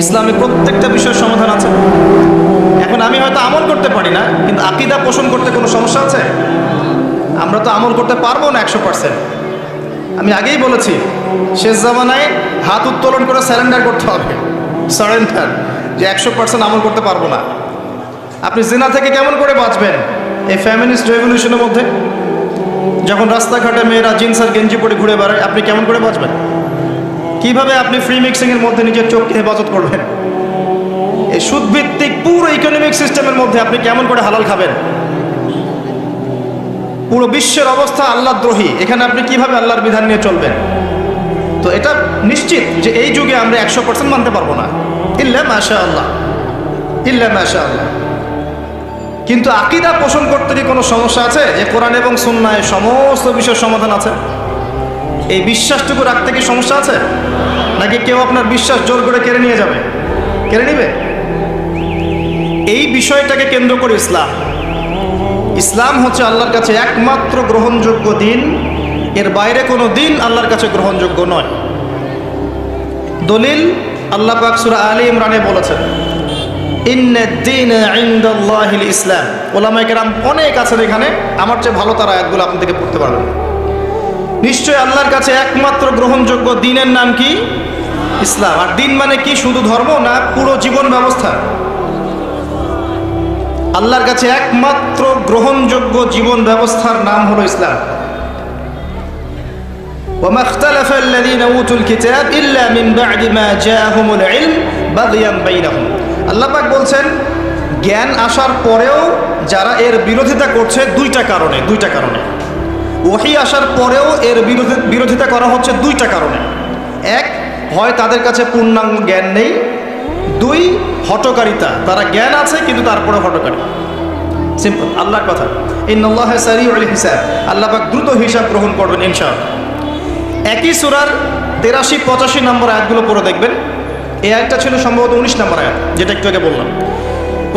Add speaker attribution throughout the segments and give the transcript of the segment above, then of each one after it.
Speaker 1: ইসলামে প্রত্যেকটা বিষয়ের সমাধান আছে। এখন আমি হয়তো আমল করতে পারি না, কিন্তু আকিদা পোষণ করতে কোনো সমস্যা আছে? আমরা তো আমল করতে পারব না একশো পার্সেন্ট আমি আগেই বলেছি, শেষ জামানায় হাত উত্তোলন করে স্যারেন্ডার করতে হবে। সারেন্ডার যে একশো পার্সেন্ট আমল করতে পারব না। আপনি জেনা থেকে কেমন করে বাঁচবেন? এই ফ্যামিলিস্ট রেভলিউশনের মধ্যে? যখন রাস্তাঘাটে মেয়েরা জিন্স আর গেঞ্জি পরে ঘুরে বেড়ায়, আপনি কেমন করে বাঁচবেন? কীভাবে আপনি ফ্রি মিক্সিংয়ের মধ্যে নিজের চোখকে হেফাজত করবেন? এই সুদভিত্তিক পুরো ইকোনমিক সিস্টেমের মধ্যে আপনি কেমন করে হালাল খাবেন? পুরো বিশ্বের অবস্থা আল্লাহ দ্রোহী। এখানে আপনি কীভাবে আল্লাহর বিধান নিয়ে চলবেন? তো এটা নিশ্চিত যে এই যুগে আমরা একশো পার্সেন্ট মানতে পারব না। ইল্লা মাশা আল্লাহ ইল্লা মাশা আল্লাহ কিন্তু আকিদা পোষণ করতে কি কোনো সমস্যা আছে? যে কোরআন এবং সুন্নায় সমস্ত বিষয়ের সমাধান আছে? এই বিশ্বাসটুকু রাখতে কি সমস্যা আছে? নাকি কেউ আপনার বিশ্বাস জোর করে কেড়ে নিয়ে যাবে? কেড়ে নিবে? এই বিষয়টাকে কেন্দ্র করে ইসলাম। ইসলাম হচ্ছে আল্লাহর কাছে একমাত্র গ্রহণযোগ্য দিন। এর বাইরে কোনো দিন আল্লাহর কাছে গ্রহণযোগ্য নয়। দলিল আল্লাহ পাক সূরা আলী ইমরানে বলেছেন ইসলাম। ওলামাই কেরাম অনেক আছেন এখানে। আমার চেয়ে ভালো তারা একগুলো আপনি থেকে পড়তে পারবেন। নিশ্চয় আল্লাহর কাছে একমাত্র গ্রহণযোগ্য দিনের নাম কি ইসলাম আর দিন মানে কি শুধু ধর্ম না পুরো জীবন ব্যবস্থা আল্লাহর কাছে একমাত্র গ্রহণযোগ্য জীবন ব্যবস্থার নাম হলো ইসলাম وما اختلف الذين اوتوا الكتاب الا من بعد ما جاءهم العلم بغيا بينهم আল্লাহ পাক বলছেন জ্ঞান আসার পরেও যারা এর বিরোধিতা করছে দুইটা কারণে দুইটা কারণে ওহি আসার পরেও এর বিরোধী বিরোধিতা করা হচ্ছে দুইটা কারণে। এক হয় তাদের কাছে পূর্ণাঙ্গ জ্ঞান নেই। দুই হটকারিতা তারা জ্ঞান আছে, কিন্তু তারপরে হটকারী সিম্পল আল্লাহর কথা। এই ইন্নআল্লাহ সারি হিসাব। আল্লাহ পাক দ্রুত হিসাব গ্রহণ করবেন, ইনশাআল্লাহ। একই সুরার তেরাশি, পঁচাশি নম্বর আয়াতগুলো পড়ে দেখবেন। এই আয়াতটা ছিল সম্ভবত উনিশ নম্বর আয়াত, যেটা একটু আগে বললাম।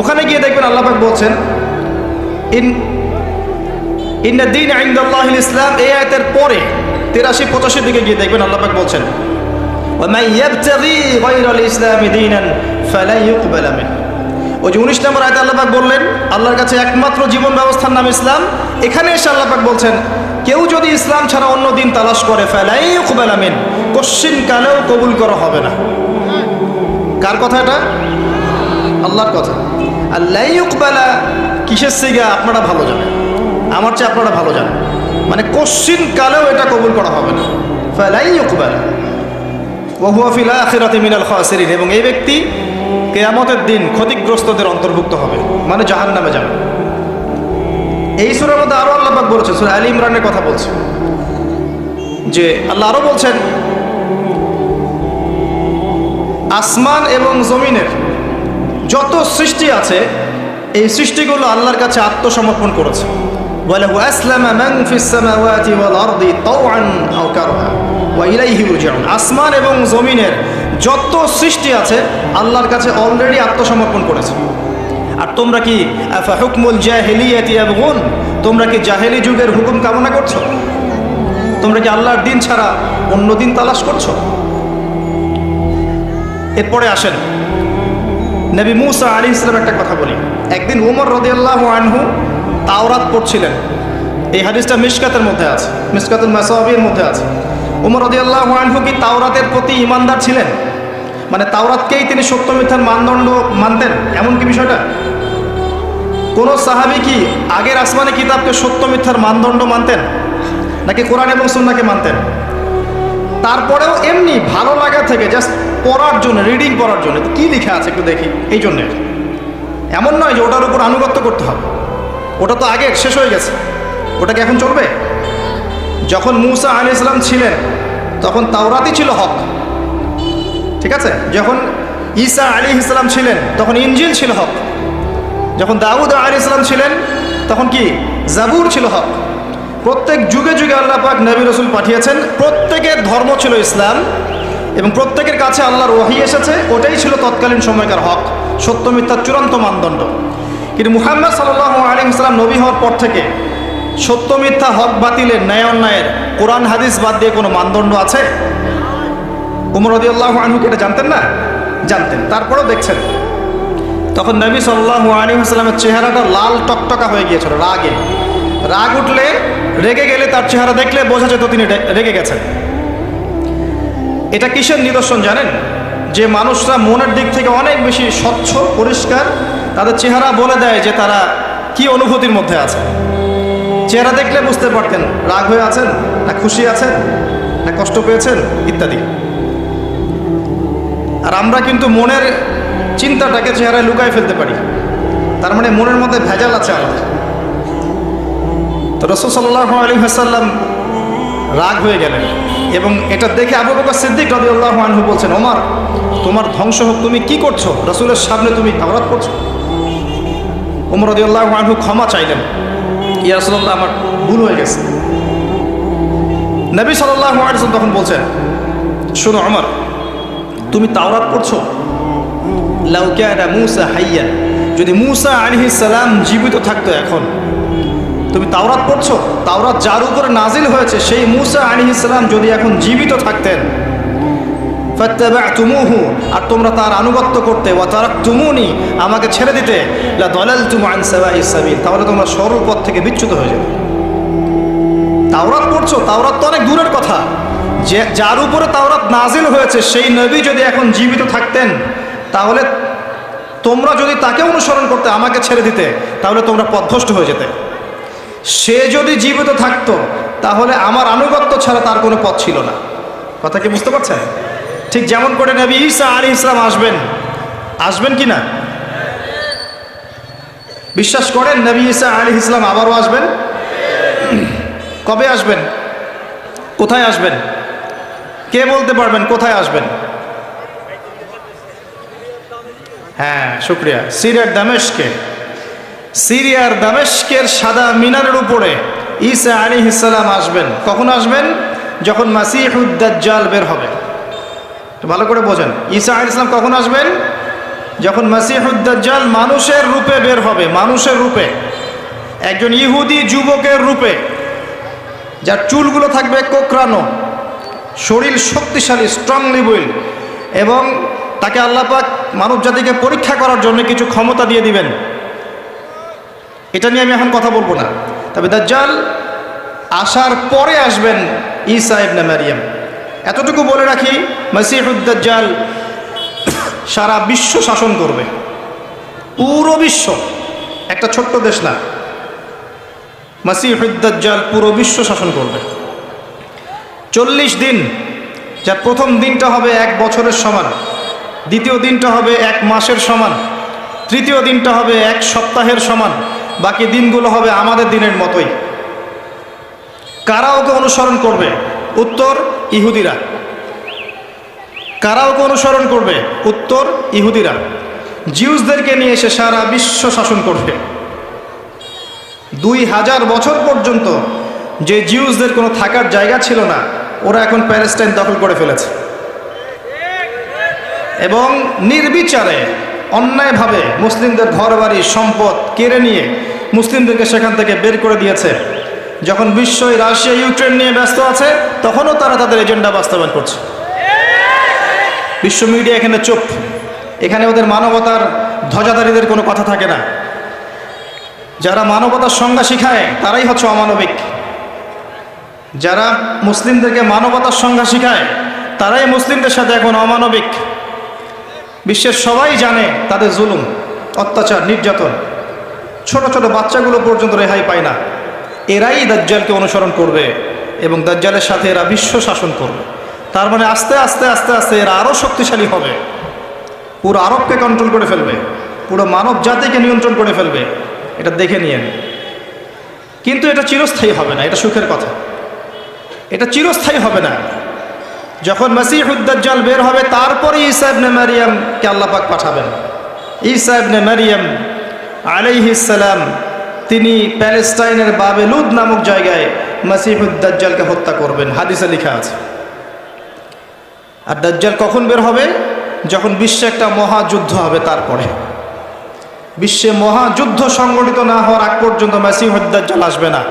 Speaker 1: ওখানে গিয়ে দেখবেন আল্লাহ পাক বলছেন, ইন ইন্দিন আইন্দাল্লাহ ইসলাম, এই আয়তের পরে তিরাশি পঁচাশির দিকে গিয়ে দেখবেন আল্লাপাক বলছেন ওই যে উনিশ নম্বর আয়তে আল্লাপাক বললেন, আল্লাহর কাছে একমাত্র জীবন ব্যবস্থার নাম ইসলাম। এখানে এসে আল্লাপাক বলছেন, কেউ যদি ইসলাম ছাড়া অন্য দিন তালাশ করে, ফেলাই ইকবালামিন কশ্চিন কালেও কবুল করা হবে না। কার কথা এটা? আল্লাহর কথা। আল্লাহ ইকবালা কিসের সিগা? আপনারা ভালো জানেন। আমার চেয়ে আপনারা ভালো জানেন। মানে কশ্চিন কালেও এটা কবুল করা হবে না। ফেলাই ইকবালা ওহুয়াফিল মিনাল খাসিরিন। এবং এই ব্যক্তি কেয়ামতের দিন ক্ষতিগ্রস্তদের অন্তর্ভুক্ত হবে মানে জাহান নামে যাবে। এই সুরের মধ্যে আরও আল্লাপাক বলেছে সুরে আলী ইমরানের কথা বলছে, যে আল্লাহ আরও বলছেন, আসমান এবং জমিনের যত সৃষ্টি আছে, এই সৃষ্টিগুলো আল্লাহর কাছে আত্মসমর্পণ করেছে। মান ফিস সামাওয়াতি ওয়াল আরদি তাওআন আও কারহা। ওয়া ইলাইহি ইরজিউন আসমান এবং জমিনের যত সৃষ্টি আছে, আল্লাহর কাছে অলরেডি আত্মসমর্পণ করেছে। আর তোমরা কি হুকমুল জাহিলিয়াতি ইয়াবগুন? তোমরা কি জাহেলি যুগের হুকুম কামনা করছ? তোমরা কি আল্লাহর দিন ছাড়া অন্য দিন তালাশ করছ? এরপরে আসেন। নবী মুসা আলী ইসলাম একটা কথা বলি। একদিন উমর রদিয়াল্লাহ আনহু তাওরাত পড়ছিলেন। এই হাদিসটা মিসকাতের মধ্যে আছে মিসকাতুল মাসাবির মধ্যে আছে। উমর রদিয়াল্লাহ আনহু কি তাওরাতের প্রতি ইমানদার ছিলেন? মানে তাওরাতকেই তিনি সত্য মিথ্যার মানদণ্ড মানতেন, এমন কি বিষয়টা? কোন সাহাবি কি আগের আসমানে কিতাবকে সত্য মিথ্যার মানদণ্ড মানতেন, নাকি কোরআন এবং সুন্নাকে মানতেন? তারপরেও এমনি ভালো লাগা থেকে জাস্ট পড়ার জন্য রিডিং পড়ার জন্য, কি লেখা আছে একটু দেখি, এই জন্যে। এমন নয় যে ওটার উপর আনুগত্য করতে হবে। ওটা তো আগে শেষ হয়ে গেছে। ওটা কি এখন চলবে? যখন মুসা আলি ইসলাম ছিলেন, তখন তাওরাতই ছিল হক। ঠিক আছে? যখন ঈসা আলী ইসলাম ছিলেন, তখন ইঞ্জিল ছিল হক। যখন দাউদ আলী ইসলাম ছিলেন, তখন কি? জাবুর ছিল হক। প্রত্যেক যুগে যুগে আল্লাহ পাক নবী রসুল পাঠিয়েছেন। প্রত্যেকের ধর্ম ছিল ইসলাম এবং প্রত্যেকের কাছে আল্লাহর ওয়াহি এসেছে। ওটাই ছিল তৎকালীন সময়কার হক। সত্য মিথ্যার চূড়ান্ত মানদণ্ড। কিন্তু মুহাম্মদ সাল্লাহ আলী ইসলাম নবী হওয়ার পর থেকে সত্য মিথ্যা, হক বাতিলের, ন্যায় অন্যায়ের, কোরআন, হাদিস বাদ দিয়ে কোনো মানদণ্ড আছে? উমর রদিয়াল্লাহ আনহু কি এটা জানতেন না? জানতেন। তারপরেও দেখছেন। তখন নবী সাল্লাল্লাহু আলাইহি ওয়াসাল্লামের চেহারাটা লাল টকটকা হয়ে গিয়েছিল, রাগে। রাগ উঠলে, রেগে গেলে তার চেহারা দেখলে বোঝা যেত তিনি রেগে গেছেন। এটা কিসের নিদর্শন জানেন? যে মানুষরা মনের দিক থেকে অনেক বেশি স্বচ্ছ, পরিষ্কার তাদের চেহারা বলে দেয় যে তারা কি অনুভূতির মধ্যে আছে। চেহারা দেখলে বুঝতে পারতেন রাগ হয়ে আছেন, না খুশি আছেন, না কষ্ট পেয়েছেন, ইত্যাদি। আর আমরা কিন্তু মনের চিন্তাটাকে চেহারায় লুকায় ফেলতে পারি। তার মানে মনের মধ্যে ভেজাল আছে আমাদের। তো রসুল সাল্লাহ আলী হাসাল্লাম রাগ হয়ে গেলেন এবং এটা দেখে আবু বকর সিদ্দিক রবি আল্লাহ আনহু বলছেন, ওমর, তোমার ধ্বংস হোক, তুমি কি করছ? রসুলের সামনে তুমি তাওরাত করছ? ওমর রদি আল্লাহ আনহু ক্ষমা চাইলেন। ইয়া রসুল্লাহ আমার ভুল হয়ে গেছে। নবী সাল্লাহ আলিয়াল্লাম তখন বলছেন, শোনো আমার তুমি তাওরাত করছ লাউকিয়ানা মুসা হাইয়া। যদি মুসা আলিহিস সালাম জীবিত থাকতো এখন, তুমি তাওরাত পড়ছো? তাওরাত যার উপরে নাজিল হয়েছে, সেই মুসা আলিহিস সালাম যদি এখন জীবিত থাকতেন ফাত্তাবা'তুমুহু, আর তোমরা তার আনুগত্য করতে, ওয়া তারাকতুমুনি, আমাকে ছেড়ে দিতে, লা দালালতুম আন সাওয়াইস সাবিল, তাহলে তোমরা সরল পথ থেকে বিচ্যুত হয়ে যেতে তাওরাত পড়ছো? তাওরাত তো অনেক দূরের কথা। যে, যার উপরে তাওরাত নাজিল হয়েছে, সেই নবী যদি এখন জীবিত থাকতেন, তাহলে তোমরা যদি তাকে অনুসরণ করতে, আমাকে ছেড়ে দিতে, তাহলে তোমরা পথভ্রষ্ট হয়ে যেতে। সে যদি জীবিত থাকতো, তাহলে আমার আনুগত্য ছাড়া তার কোনো পথ ছিল না। কথা কি বুঝতে পারছেন? ঠিক যেমন করে নবী ঈসা আলী ইসলাম আসবেন। আসবেন কি না? বিশ্বাস করেন নবী ঈসা আলী ইসলাম আবারও আসবেন? কবে আসবেন? কোথায় আসবেন? কে বলতে পারবেন কোথায় আসবেন? হ্যাঁ শুক্রিয়া। সিরিয়ার দামেশকে। সিরিয়ার দামেশকের সাদা মিনারের উপরে ঈসা আলী ইসলাম আসবেন। কখন আসবেন? যখন মাসিহুদ্দাজ্জাল বের হবে। একটু ভালো করে বোঝেন। ঈসা আলী ইসলাম কখন আসবেন? যখন মাসিহুদ্দাজ্জাল মানুষের রূপে বের হবে, মানুষের রূপে। একজন ইহুদি যুবকের রূপে। যার চুলগুলো থাকবে কোকরানো শরীর শক্তিশালী স্ট্রংলি উইল এবং তাকে আল্লাপাক মানব জাতিকে পরীক্ষা করার জন্য কিছু ক্ষমতা দিয়ে দিবেন। এটা নিয়ে আমি এখন কথা বলব না। তবে দাজ্জাল আসার পরে আসবেন ঈসা ইবনে মারিয়াম। এতটুকু বলে রাখি মসিহুদ্দাজ্জাল সারা বিশ্ব শাসন করবে। পুরো বিশ্ব, একটা ছোট্ট দেশ না মাসিহুদ্দাজ্জাল পুরো বিশ্ব শাসন করবে। চল্লিশ দিন যার প্রথম দিনটা হবে এক বছরের সমান, দ্বিতীয় দিনটা হবে এক মাসের সমান, তৃতীয় দিনটা হবে এক সপ্তাহের সমান, বাকি দিনগুলো হবে আমাদের দিনের মতোই। কারা ওকে অনুসরণ করবে? উত্তর ইহুদিরা। কারা ওকে অনুসরণ করবে, উত্তর ইহুদিরা। জিউসদেরকে নিয়ে এসে সারা বিশ্ব শাসন করবে। দুই হাজার বছর পর্যন্ত যে জিউসদের কোনো থাকার জায়গা ছিল না, ওরা এখন প্যালেস্টাইন দখল করে ফেলেছে। এবং নির্বিচারে, অন্যায়ভাবে মুসলিমদের ঘরবাড়ি, সম্পদ কেড়ে নিয়ে মুসলিমদেরকে সেখান থেকে বের করে দিয়েছে। যখন বিশ্বই রাশিয়া, ইউক্রেন নিয়ে ব্যস্ত আছে, তখনও তারা তাদের এজেন্ডা বাস্তবায়ন করছে। বিশ্ব মিডিয়া এখানে চুপ। এখানে ওদের মানবতার ধ্বজাধারীদের কোনো কথা থাকে না। যারা মানবতার সংজ্ঞা শিখায়, তারাই হচ্ছে অমানবিক। যারা মুসলিমদেরকে মানবতার সংজ্ঞা শিখায়, তারাই মুসলিমদের সাথে এখন অমানবিক। বিশ্বের সবাই জানে তাদের জুলুম, অত্যাচার, নির্যাতন। ছোট ছোট বাচ্চাগুলো পর্যন্ত রেহাই পায় না। এরাই দাজ্জালকে অনুসরণ করবে এবং দাজ্জালের সাথে এরা বিশ্ব শাসন করবে। তার মানে আস্তে আস্তে আস্তে আস্তে এরা আরও শক্তিশালী হবে। পুরো আরবকে কন্ট্রোল করে ফেলবে। পুরো মানব জাতিকে নিয়ন্ত্রণ করে ফেলবে। এটা দেখে নিয়েন। কিন্তু এটা চিরস্থায়ী হবে না, এটা সুখের কথা। এটা চিরস্থায়ী হবে না। যখন মাসিহুদ্দাজ্জাল বের হবে, তারপরে ঈসা ইবনে মারিয়ামকে আল্লাহ পাক পাঠাবেন। ঈসা ইবনে মারিয়াম আলাইহিসসালাম তিনি প্যালেস্টাইনের বাবেলুদ নামক জায়গায় মাসিহুদ্দাজ্জালকে হত্যা করবেন। হাদিসে লেখা আছে। আর দাজ্জাল কখন বের হবে? যখন বিশ্বে একটা মহাযুদ্ধ হবে তারপরে। বিশ্বে মহাযুদ্ধ সংগঠিত না হওয়ার আগ পর্যন্ত মাসিহুদ্দাজ্জাল আসবে না।